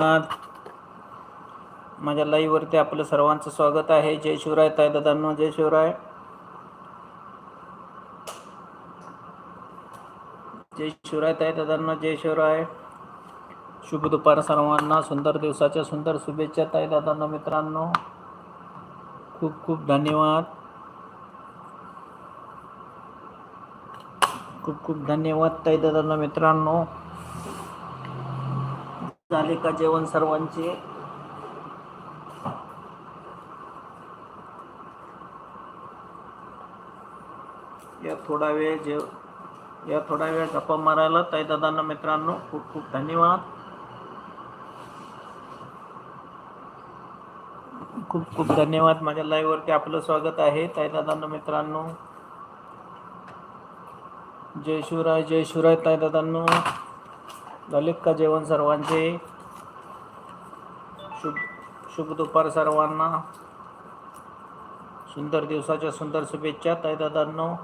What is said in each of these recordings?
माझ्या माझ्या लाईव्हवरती आपलं सर्वांचं स्वागत आहे. जय शिवराय ताय दादांनो जय शिवराय. जय शिवराय ताय दादांनो जय शिवराय. शुभ दुपार सर्वांना. सुंदर दिवसाच्या सुंदर शुभेच्छा ताई दादांनो मित्रांनो. खूप खूप धन्यवाद. खूप खूप धन्यवाद ताई दादांनो मित्रांनो. झाले का जेवण सर्वांचे? या थोडा वेळ जेव या थोडा वेळ गप्पा मारायला ताई दादांना मित्रांनो खूप खूप धन्यवाद. खूप खूप धन्यवाद माझ्या लाईव्हवरती. आपलं स्वागत आहे ताई दादांना मित्रांनो. जय शिवराय जय शिवराय ताई दादांनो. झालेत का जेवण सर्वांचे. शुभ शुभ दुपार सर्वांना. सुंदर दिवसाच्या सुंदर शुभेच्छा ताई दादांनो.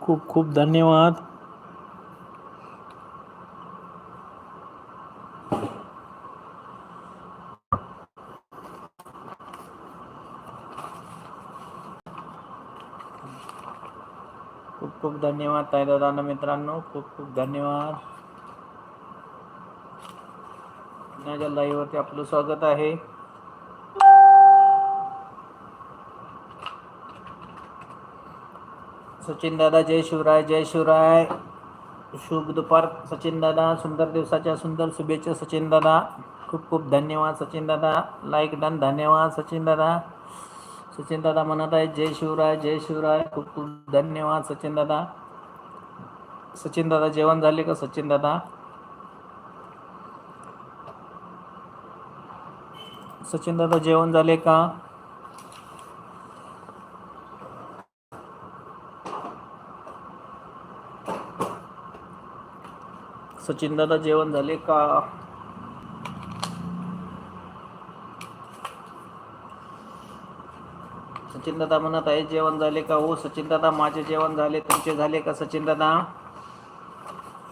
खूप खूप धन्यवाद. खूप धन्यवाद ताई दादांना मित्रांनो. खूप खूप धन्यवाद. माझ्या लाईव्हवरती आपलं स्वागत आहे. सचिन दादा जय शिवराय जय शिवराय. शुभ दुपार सचिन दादा. सुंदर दिवसाच्या सुंदर शुभेच्छा सचिन दादा. खूप खूप धन्यवाद सचिन दादा. लाईक डन धन्यवाद सचिन दादा. सचिन दादा म्हणत आहे जय शिवराय जय शिवराय. खूप खूप धन्यवाद सचिन दादा. सचिन दादा जेवण झाले का सचिन दादा? सचिन दादा जेवण झाले का? सचिन दादा जेवण झाले का? सचिन दादा म्हणत आहे जेवण झाले का हो? सचिन दादा माझे जेवण झाले तुमचे झाले का सचिन दादा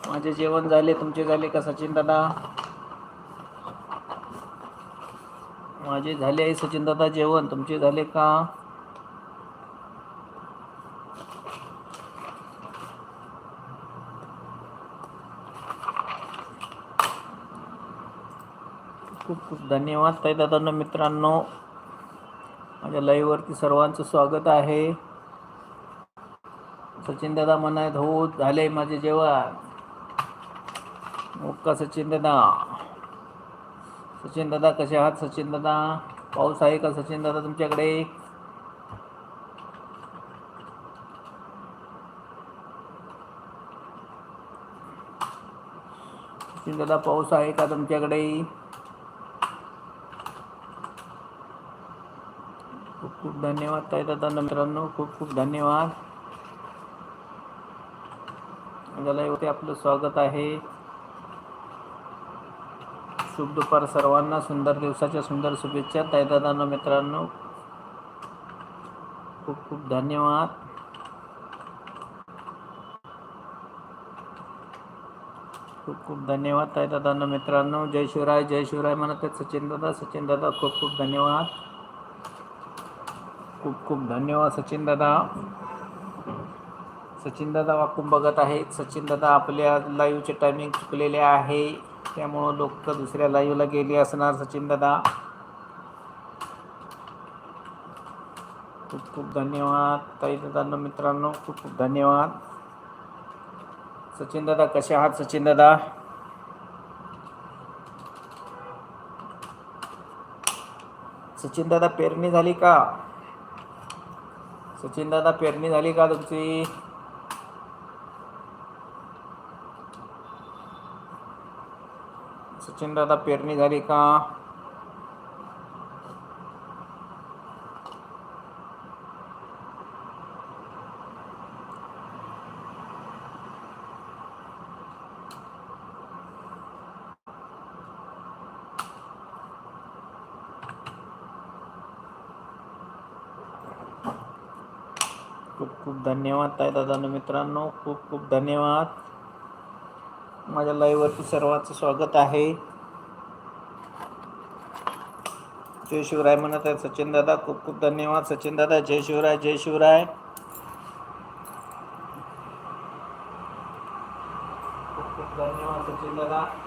माझे जेवण झाले तुमचे झाले का सचिन दादा माझे झाले आहे सचिन दादा जेवण तुमचे झाले का? खूप खूप धन्यवाद ताई दादांनो मित्रांनो. माझ्या लाईव्हवरती सर्वांचं स्वागत आहे. सचिन दादा म्हणत हो झाले माझे जेवण. ओक्का सचिन दादा. सचिन दादा कसे आहात सचिन दादा? पाऊस आहे का सचिन दादा तुमच्याकडे? सचिन दादा पाऊस आहे का तुमच्याकडे खूप खूप धन्यवाद ताई दादा. मित्रांनो खूप खूप धन्यवाद. माझ्या आपलं स्वागत आहे. शुभ दुपार सर्वांना. सुंदर दिवसाच्या सुंदर शुभेच्छा ताई दादांना मित्रांनो. खूप खूप धन्यवाद. खूप खूप धन्यवाद ताई दादांना मित्रांनो. जय शिवराय जय शिवराय म्हणत आहेत सचिन दादा. सचिन दादा खूप खूप धन्यवाद. खूप खूप धन्यवाद सचिन दादा. सचिन दादा वाकून बघत आहेत. सचिन दादा आपल्या लाईव्हचे टायमिंग चुकलेले आहे. त्यामुळं लोक दुसऱ्या लाईव्हला गेले असणार सचिन दादा. खूप खूप धन्यवाद. ताई दादांना मित्रांनो खूप खूप धन्यवाद. सचिन दादा कसे आहात सचिन दादा? सचिन दादा पेरणी झाली का? सचिन दादा पेरणी झाली का तुमची? सचिन दादा पेरणी झाली का? खूप खूप मित्रांनो खूप खूप धन्यवाद. माझ्या लाईव्हवरती सर्वांचं स्वागत आहे. जय शिवराय म्हणत आहे सचिन दादा खूप खूप धन्यवाद. सचिन दादा जय शिवराय जय शिवराय. खूप खूप धन्यवाद सचिन दादा.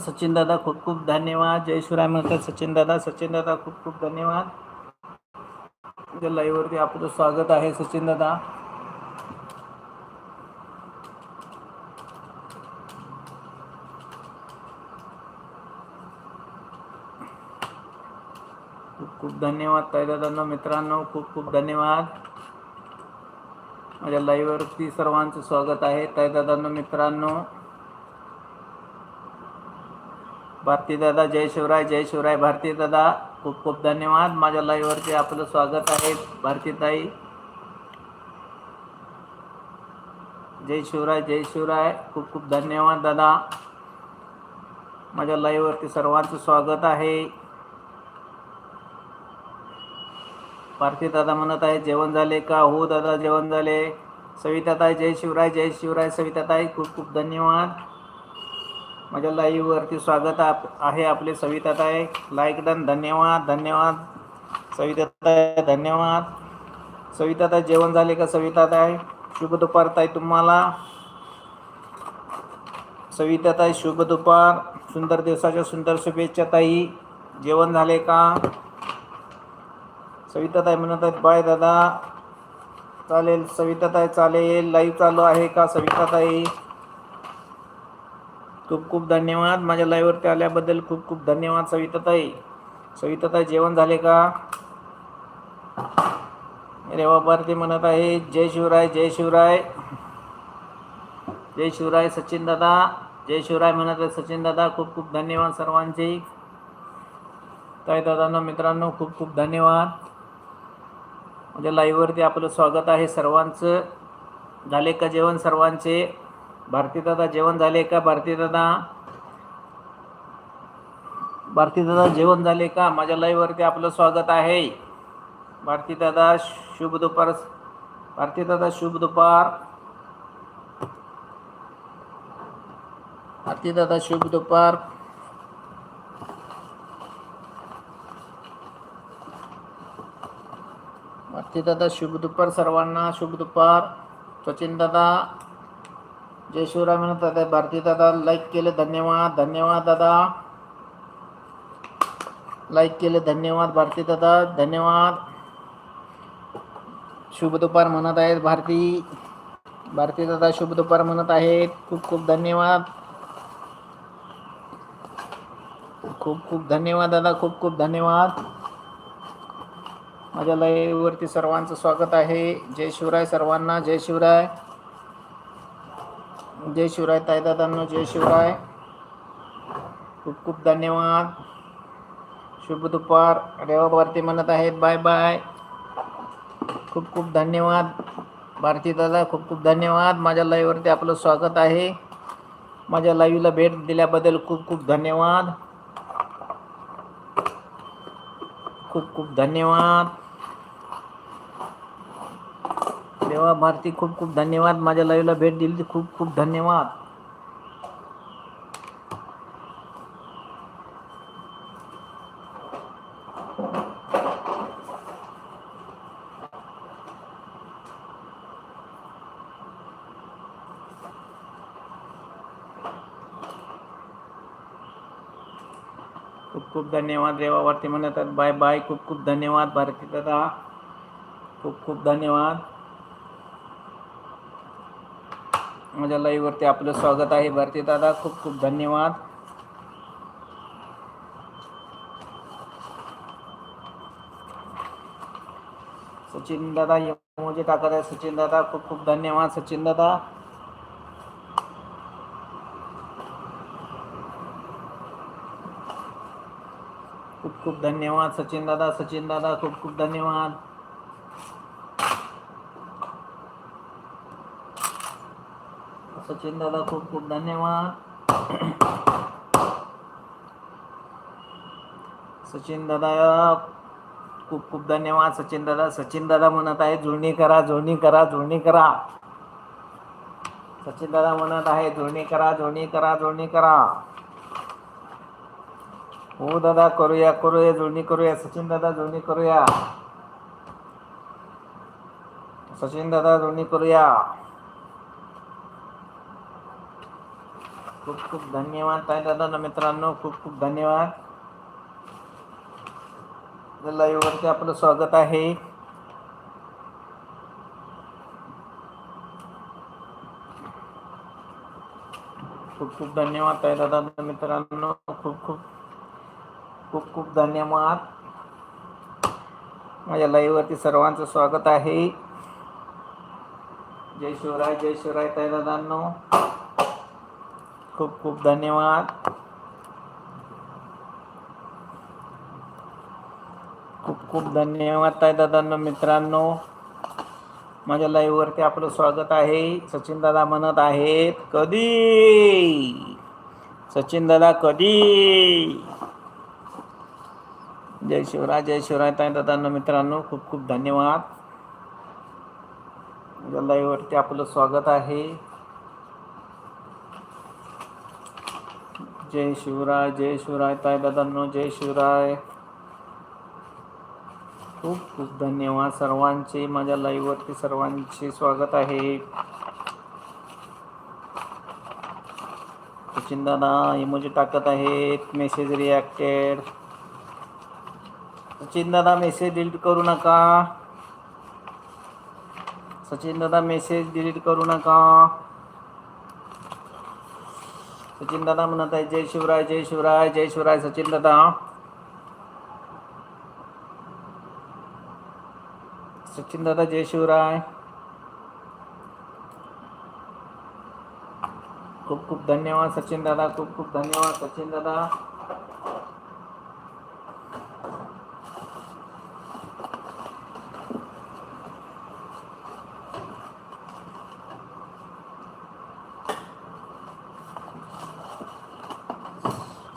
सचिन दादा खूप खूप धन्यवाद. जय शिवराय म्हणतात सचिन दादा सचिन दादा खूप खूप धन्यवाद. तुमच्या लाईव्हवरती आपलं स्वागत आहे सचिन दादा. खूप खूप धन्यवाद ताई मित्रांनो खूप खूप धन्यवाद. माझ्या लाईव्हवरती सर्वांचं स्वागत आहे ताई मित्रांनो. भारती दादा जय शिवराय जय शिवराय. भारती दादा खूप खूप धन्यवाद. माझ्या लाईव्हवरती आपलं स्वागत आहे. भारतीताई जय शिवराय जय शिवराय. खूप खूप धन्यवाद दादा. माझ्या लाईव्हवरती सर्वांचं स्वागत आहे. भारती दादा म्हणत आहे जेवण झाले का? हो दादा जेवण झाले. सविताताई जय शिवराय जय शिवराय. सविताताई खूप खूप धन्यवाद. माझ्या लाईव्हवरती स्वागत आप आहे आपले सविताताय लाईक डन धन्यवाद धन्यवाद. सविताताय धन्यवाद. सविताताय जेवण झाले का सविताताय शुभ दुपार ताई तुम्हाला. सविताताय शुभ दुपार. सुंदर दिवसाच्या सुंदर शुभेच्छा ताई. जेवण झाले का? सविताताई म्हणत आहेत बाय दादा. चालेल सविताताई चालेल. लाईव्ह चालू आहे का सविताताई? खूप खूप धन्यवाद. माझ्या लाईव्हवरती आल्याबद्दल खूप खूप धन्यवाद सविताताई. सविताताई जेवण झाले का? रेवा भारती म्हणत आहे जय शिवराय जय शिवराय. जय शिवराय सचिन दादा. जय शिवराय म्हणत आहे सचिन दादा खूप खूप धन्यवाद सर्वांचे. ताई दादांनो मित्रांनो खूप खूप धन्यवाद. माझ्या लाईव्हवरती आपलं स्वागत आहे सर्वांचं. झाले का जेवण सर्वांचे? भारती दादा जेवण झाले का? भारती भारतीदादा भारती दादा जेवण झाले का? माझ्या लाईव्हवरती आपलं स्वागत आहे. भारती दादा शुभ दुपार. भारती दादा शुभ दुपार. भारती दादा शुभ दुपार. भारती दादा शुभ दुपार सर्वांना. शुभ दुपार. सचिन दादा. जय शिवराम म्हणत भारती दादा लाईक केले धन्यवाद धन्यवाद दादा. लाईक केले धन्यवाद भारती दादा धन्यवाद. शुभ दुपार म्हणत आहेत भारती. भारती दादा शुभ दुपार म्हणत आहेत. खूप खूप धन्यवाद. खूप खूप धन्यवाद दादा खूप खूप धन्यवाद. माझ्या लाईव्हवरती सर्वांचं स्वागत आहे. जय शिवराय सर्वांना जय शिवराय. जय शिवराय ताईदादांनो जय शिवराय. खूप खूप धन्यवाद. शुभ दुपार. रेवा भारती म्हणत आहेत बाय बाय. खूप खूप धन्यवाद. भारती दादा खूप खूप धन्यवाद. माझ्या लाईव्हवरती आपलं स्वागत आहे. माझ्या लाईव्हला भेट दिल्याबद्दल खूप खूप धन्यवाद. खूप खूप धन्यवाद. देवा भारती खूप खूप धन्यवाद. माझ्या लाईव्हला भेट दिली. खूप खूप धन्यवाद. खूप खूप धन्यवाद रेवा भारती म्हणतात. Bye bye. खूप खूप धन्यवाद भारती दादा. खूप खूप धन्यवाद. माझ्या लाईव्हवरती आपलं स्वागत आहे. भारती दादा खूप खूप धन्यवाद. सचिन दादा मोजे टाकत आहे सचिन दादा खूप खूप धन्यवाद. सचिन दादा. खूप खूप धन्यवाद सचिन दादा सचिन दादा खूप खूप धन्यवाद. सचिन दादा खूप खूप धन्यवाद. सचिन दादा खूप खूप धन्यवाद. सचिन दादा सचिन दादा म्हणत आहे जुळणी करा जुळणी करा जुळणी करा. सचिन दादा म्हणत आहे जुळणी करा जुळणी करा जुळणी करा. हो दादा करूया करूया जुळणी करूया. सचिन दादा जुळणी करूया. सचिन दादा जुळणी करूया. खूप खूप धन्यवाद ताई दादा मित्रांनो खूप खूप धन्यवाद. लाईव्हवरती आपलं स्वागत आहे. खूप खूप धन्यवाद ताई दादा मित्रांनो खूप खूप खूप खूप धन्यवाद. माझ्या लाईव्हवरती सर्वांचं स्वागत आहे. जय शिवराय जय शिवराय ताई दादांनो खूप खूप धन्यवाद. खूप खूप धन्यवाद ताई दादांना मित्रांनो. माझ्या लाईव्हवरती आपलं स्वागत आहे. सचिन दादा म्हणत आहेत कधी? सचिन दादा कधी? जय शिवराय जय शिवराय ताई दादांना मित्रांनो खूप खूप धन्यवाद. माझ्या लाईव्ह आपलं स्वागत आहे. जय शिवराय जय शिवराय ताई दादांनो जय शिवराय. खूप खूप धन्यवाद सर्वांचे माझ्या लाईव्हवरती सर्वांचे स्वागत आहे. सचिन दादा इमोजी टाकत आहेत मेसेज रिॲक्टेड सचिन दादा मेसेज डिलीट करू नका. सचिन दादा मेसेज डिलीट करू नका. सचिन दादा म्हणत आहे जय शिवराय जय शिवराय जय शिवराय सचिन दादा सचिन दादा जय शिवराय. खूप खूप धन्यवाद सचिन दादा खूप खूप धन्यवाद सचिन दादा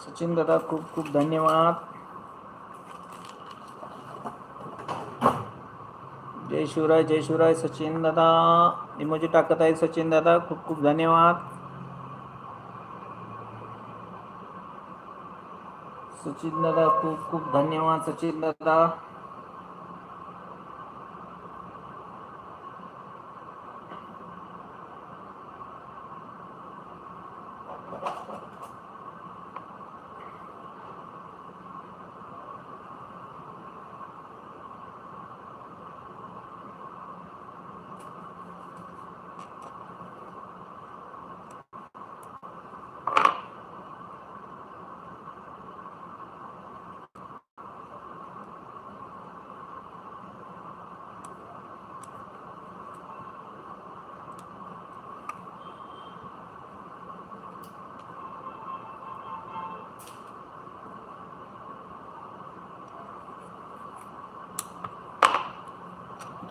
सचिन दादा खूप खूप धन्यवाद. जय शिवराय जय शिवराय सचिन दादा. इमोजी टाकत आहे सचिन दादा खूप खूप धन्यवाद. सचिन दादा खूप खूप धन्यवाद सचिन दादा.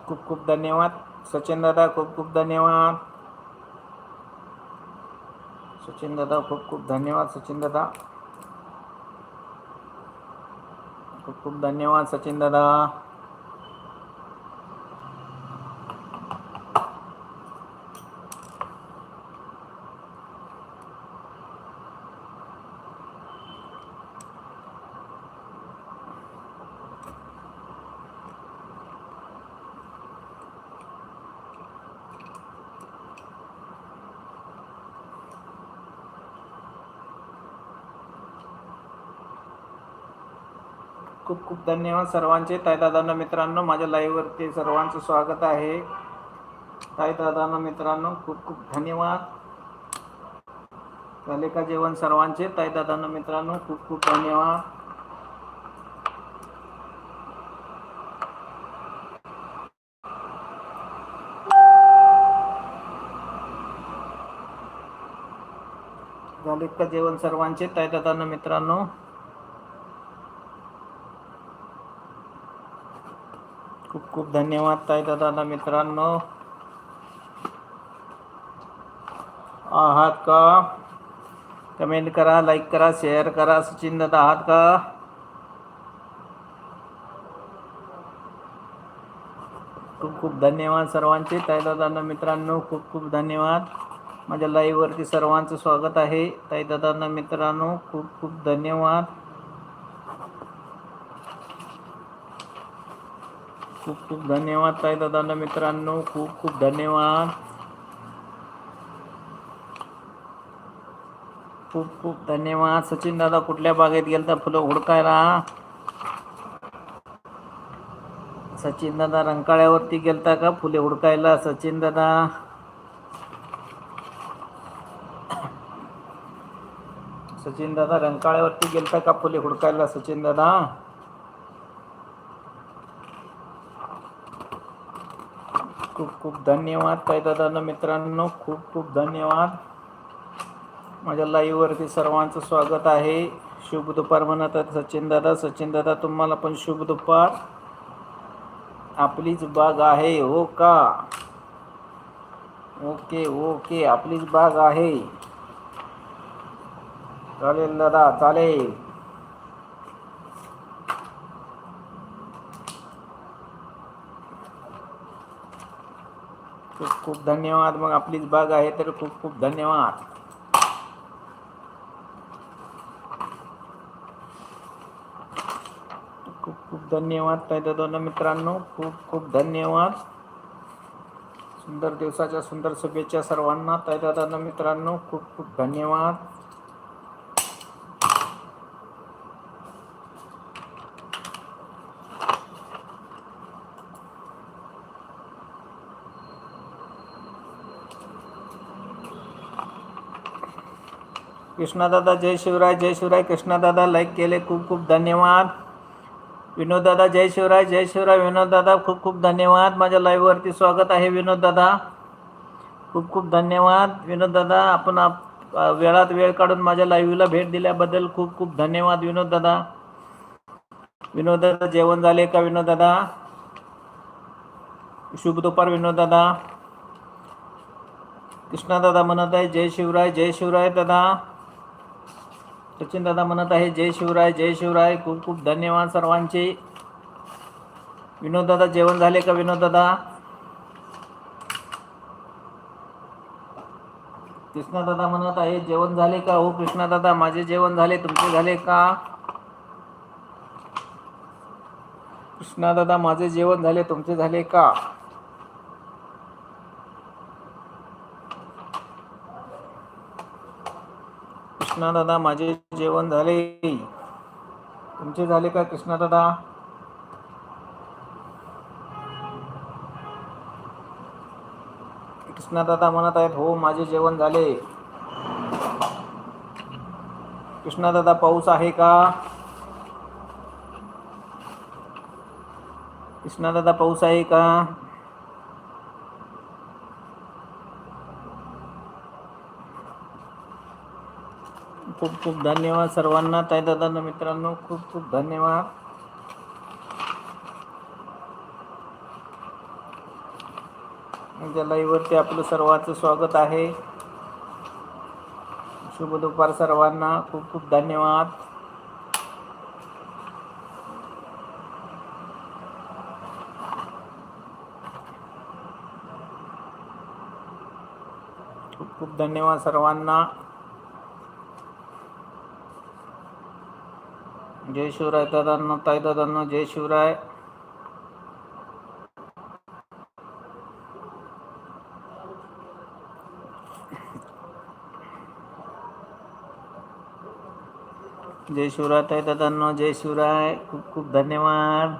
खूप खूप धन्यवाद. सचिन दादा खूप खूप धन्यवाद. सचिन दादा खूप खूप धन्यवाद सचिन दादा. खूप खूप धन्यवाद सचिन दादा. खूप खूप धन्यवाद सर्वांचे. ताईदादांना मित्रांनो माझ्या लाईव्हवरती सर्वांचं स्वागत आहे. ताईदादांना मित्रांनो खूप खूप धन्यवाद. झाले का जेवण सर्वांचे. ताईदादांना मित्रांनो खूप खूप धन्यवाद. झाले का जेवण सर्वांचे? ताईदादांना मित्रांनो खूप धन्यवाद ताई दादा मित्रांनो. आहात का? कमेंट करा लाईक करा शेअर करा सचिन दादा आहात का? खूप खूप धन्यवाद सर्वांचे ताई दादांना मित्रांनो खूप खूप धन्यवाद. माझ्या लाईव्हवरती सर्वांचं स्वागत आहे. ताई दादांना मित्रांनो खूप खूप धन्यवाद. खूप खूप धन्यवाद ताई दादांना. मित्रांनो खूप खूप धन्यवाद. खूप खूप धन्यवाद. सचिन दादा कुठल्या बागेत गेलता फुलं हुडकायला? सचिन दादा रंकाळ्यावरती गेलता का फुले हुडकायला? सचिन दादा. सचिन दादा रंकाळ्यावरती गेलता का फुले हुडकायला? सचिन दादा. खूप खूप धन्यवाद काय दादा. मित्रांनो खूप खूप धन्यवाद. माझ्या लाईव्हवरती सर्वांचं स्वागत आहे. शुभ दुपार म्हणत आहेत सचिन दादा. सचिन दादा तुम्हाला पण शुभ दुपार. आपलीच बाग आहे हो का? ओके ओके आपलीच बाग आहे. चालेल दादा चालेल. खूप धन्यवाद. मग आपलीच बाग आहे तर खूप खूप धन्यवाद. खूप खूप धन्यवाद पैदा दोन मित्रांनो. खूप खूप धन्यवाद. सुंदर दिवसाच्या सुंदर शुभेच्छा सर्वांना. तैदा दादा मित्रांनो खूप खूप धन्यवाद. कृष्णादादा जय शिवराय जय शिवराय. कृष्णादादा लाईक केले. खूप खूप धन्यवाद. विनोददादा जय शिवराय जय शिवराय. विनोददादा खूप खूप धन्यवाद. माझ्या लाईव्हवरती स्वागत आहे विनोददादा. खूप खूप धन्यवाद. विनोददादा आपण आप वेळात वेळ काढून माझ्या लाईव्हला भेट दिल्याबद्दल खूप खूप धन्यवाद विनोददादा. विनोददादा जेवण झाले का विनोददादा? शुभ दुपार विनोददादा. कृष्णादादा म्हणत आहे जय शिवराय जय शिवराय दादा. सचिन दादा म्हणत आहे जय शिवराय जय शिवराय. खूप खूप धन्यवाद सर्वांचे. विनोद दादा जेवण झाले का विनोद दादा? कृष्णा दादा म्हणत आहे जेवण झाले का? हो कृष्णा दादा माझे जेवण झाले तुमचे झाले का? कृष्णा दादा माझे जेवण झाले तुमचे झाले का? कृष्णा दादा माझे जेवण झाले. तुमचे झाले का कृष्णा दादा? कृष्णा दादा म्हणत आहेत हो माझे जेवण झाले. कृष्णा दादा पाऊस आहे का? कृष्णा दादा पाऊस आहे का? खूप खूप धन्यवाद सर्वांना. ताई दादांना मित्रांनो खूप खूप धन्यवाद. माझ्या लाईव्हवरती आपलं सर्वांचं स्वागत आहे. शुभ दुपार सर्वांना. खूप खूप धन्यवाद. खूप खूप धन्यवाद सर्वांना. जय शिवराय दादांनो ताई दादांनो जय शिवराय जय शिवराय ताई दादांनो जय शिवराय खूप खूप धन्यवाद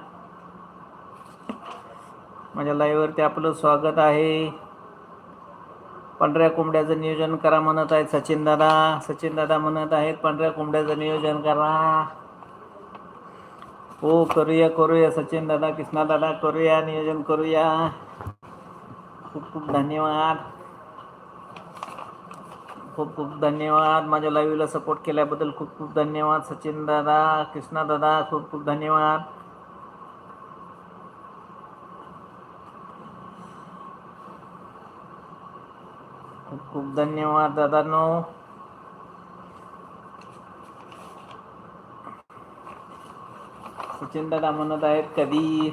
माझ्या लाईव्हवरती आपलं स्वागत आहे. पांढऱ्या कोंबड्याचं नियोजन करा म्हणत आहेत सचिन दादा. सचिन दादा म्हणत आहेत पांढऱ्या कोंबड्याचं नियोजन करा. हो करूया करूया. सचिन दादा कृष्णा दादा करूया नियोजन करूया. खूप खूप धन्यवाद. खूप खूप धन्यवाद माझ्या लाईव्हला सपोर्ट केल्याबद्दल. खूप खूप धन्यवाद सचिन दादा कृष्णा दादा. खूप खूप धन्यवाद. खूप खूप धन्यवाद दादांनो. सचिन दादा म्हणत आहेत. कधी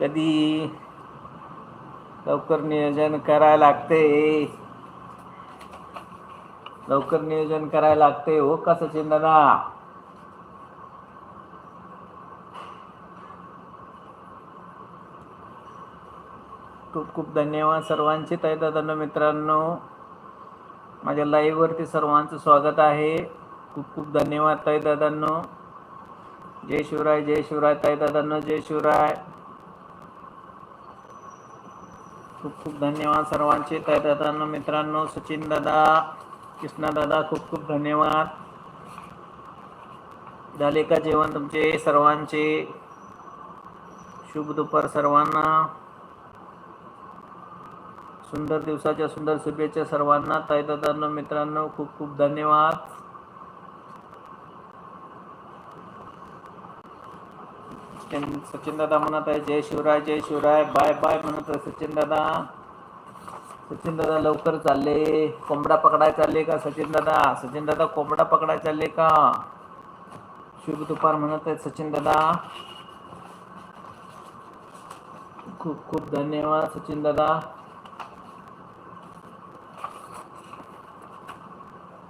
कधी लवकर नियोजन करायला लागते. लवकर नियोजन करायला लागते. हो का सचिन दादा खूप खूप धन्यवाद सर्वांचे. तय दादांनो मित्रांनो माझ्या लाईव्ह वरती सर्वांचं स्वागत आहे. खूप खूप धन्यवाद ताई दादांनो. जय शिवराय जय शिवराय ताई दादांनो जय शिवराय. खूप खूप धन्यवाद सर्वांचे ताई दादांनो मित्रांनो सचिन दादा कृष्णा दादा खूप खूप धन्यवाद. झाले का जेवण तुमचे सर्वांचे. शुभ दुपार सर्वांना. सुंदर दिवसाच्या सुंदर शुभेच्छा सर्वांना. ताई दादांनो मित्रांनो खूप खूप धन्यवाद. सचिन दादा म्हणत आहे जय शिवराय जय शिवराय बाय बाय म्हणत आहे सचिन दादा. सचिन दादा लवकर चालले. कोंबडा पकडाय चालले का सचिन दादा? सचिन दादा कोंबडा पकडाय चालले का? शुभ दुपार म्हणत आहेत सचिन दादा. खूप खूप धन्यवाद सचिन दादा.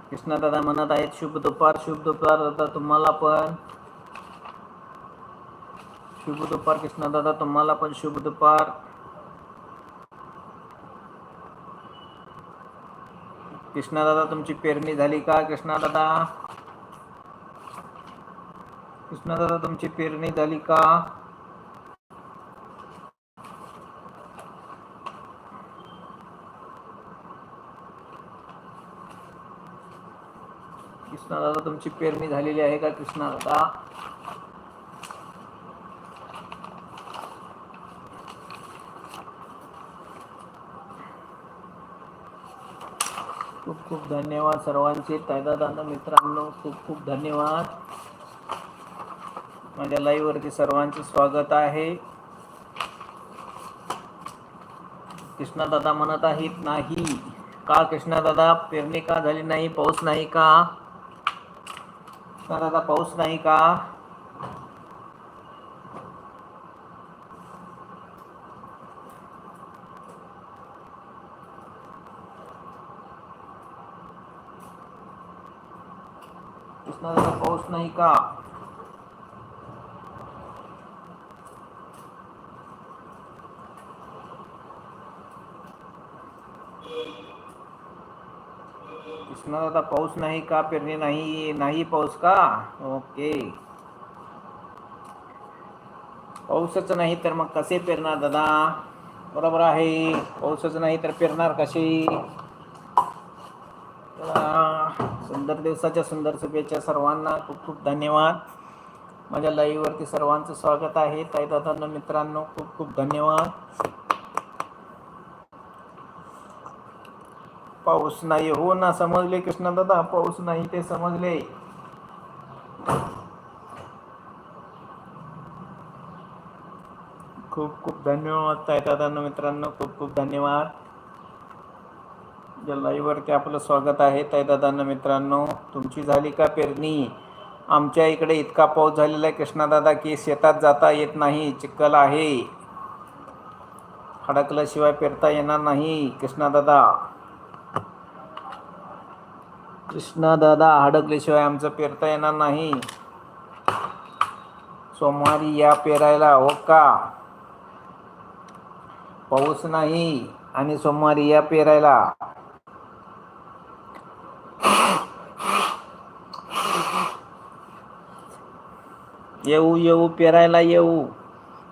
कृष्णा दादा म्हणत आहेत शुभ दुपार शुभ दुपार. दादा तुम्हाला पण. शुभ दुपार कृष्णा दादा तुम्हाला पण शुभ दुपार कृष्णा दादा तुमची पेरणी झाली का? कृष्णा दादा. कृष्णा दादा तुमची पेरणी झाली का? कृष्णा दादा तुमची पेरणी झालेली आहे का? कृष्णा दादा. खूप धन्यवाद सर्वांचे. दादा मित्रांनो खूप खूप धन्यवाद. माझ्या लाईव्हवरती सर्वांचे स्वागत आहे. कृष्णा दादा म्हणत आहेत नाही. का कृष्णा दादा? पेरणी का झाली नाही? पाऊस नाही का? दादा पाऊस नाही का कृष्णा दादा पाऊस नाही का कृष्णा दादा पाऊस नाही का पेरणी नाही नाही पाऊस का? ओके। पाऊसच नाही तर मग कसे पेरणार दादा? बरोबर आहे. पाऊसच नाही तर पेरणार कसे सुंदर दिवसाच्या सुंदर शुभेच्छा सर्वांना. खूप खूप धन्यवाद. माझ्या लाईव्हवरती सर्वांचं स्वागत आहे. ताई दादांना मित्रांनो खूप खूप धन्यवाद. पाऊस नाही. हो ना समजले कृष्णदादा पाऊस नाही ते समजले. खूप खूप धन्यवाद ताई दादांना मित्रांनो खूप खूप धन्यवाद. या लाईव्हवरती आपलं स्वागत आहे. ताई दादांना मित्रांनो तुमची झाली का पेरणी? आमच्या इकडे इतका पाऊस झालेला आहे. कृष्णादादा की शेतात जाता येत नाही चिखल आहे. खडकल्याशिवाय पेरता येणार नाही कृष्णादादा कृष्णादादा हडकल्याशिवाय आमचं पेरता येणार नाही. सोमवारी या पेरायला हो का? पाऊस नाही आणि सोमवारी या पेरायला. येऊ येऊ पेरायला येऊ.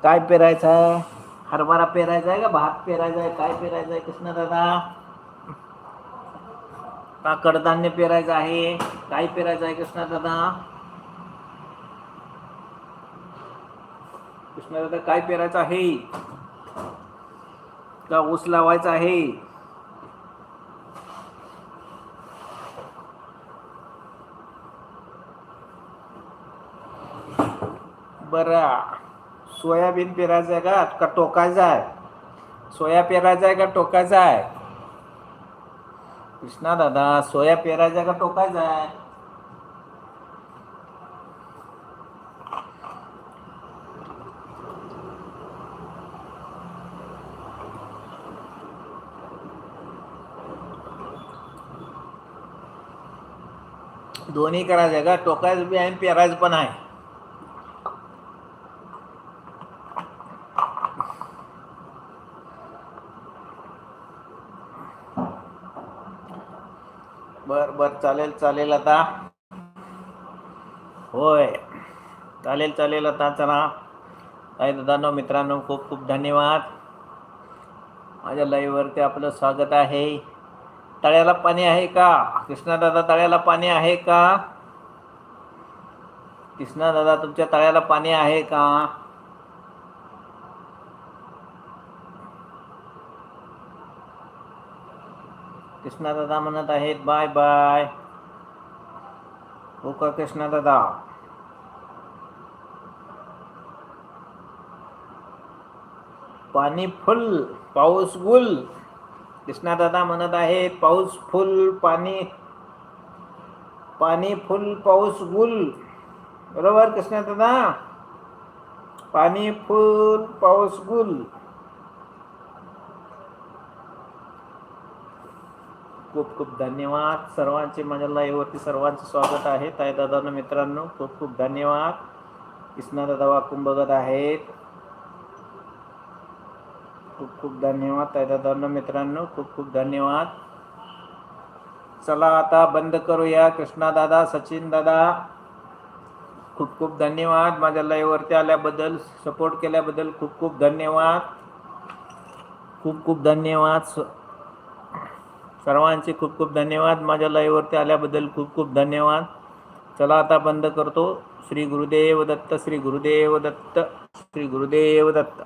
काय पेरायचं? आहे हरभरा पेरायचा आहे का? भात पेरायचा आहे? काय पेरायचं आहे? कृष्ण दादा? का कडधान्य पेरायचं आहे? काय पेरायचं आहे कृष्ण दादा? कृष्ण दादा काय पेरायचं आहे? का ऊस लावायचा आहे? बरं. सोयाबीन पेरायचं आहे का? का आहे सोया पेरायचा आहे का टोकायचा आहे कृष्णा दादा सोया पेरायचा आहे का टोकायचा आहे दोन्ही करायचं आहे का? टोकायचं बी आहे आणि पेरायचं पण आहे. बर बर चालेल चालेल आता. होय. चालेल चालेल आता चला. ताई दादानो मित्रांनो खूप खूप धन्यवाद. माझ्या लाईव्हवरती आपलं स्वागत आहे. तळ्याला पाणी आहे का? कृष्णा दादा तळ्याला पाणी आहे का? कृष्णा दादा तुमच्या तळ्याला पाणी आहे का? कृष्णा दादा म्हणत आहेत बाय बाय. हो का कृष्णा दादा. पाणी फुल पाऊस गुल. कृष्णा दादा म्हणत आहेत पाऊस फुल पाणी पाणी फुल पाऊस गुल. बरोबर कृष्णा दादा? पाणी फुल पाऊस गुल. खूप खूप धन्यवाद. सर्वांचे माझ्या लाईव्हवरती सर्वांचे स्वागत आहे. ताई दादांनो मित्रांनो खूप खूप धन्यवाद. कृष्णा दादा वाकून बघत आहेत. खूप खूप धन्यवाद ताईदादांना मित्रांनो खूप खूप धन्यवाद. चला आता बंद करूया. कृष्णा दादा सचिन दादा खूप खूप धन्यवाद. माझ्या लाईव्हवरती आल्याबद्दल सपोर्ट केल्याबद्दल खूप खूप धन्यवाद. खूप खूप धन्यवाद. स- सर्वांचे खूप खूप धन्यवाद. माझ्या लाईव्हवरती आल्याबद्दल खूप खूप धन्यवाद. चला आता बंद करतो. श्री गुरुदेव दत्त श्री गुरुदेव दत्त श्री गुरुदेव दत्त.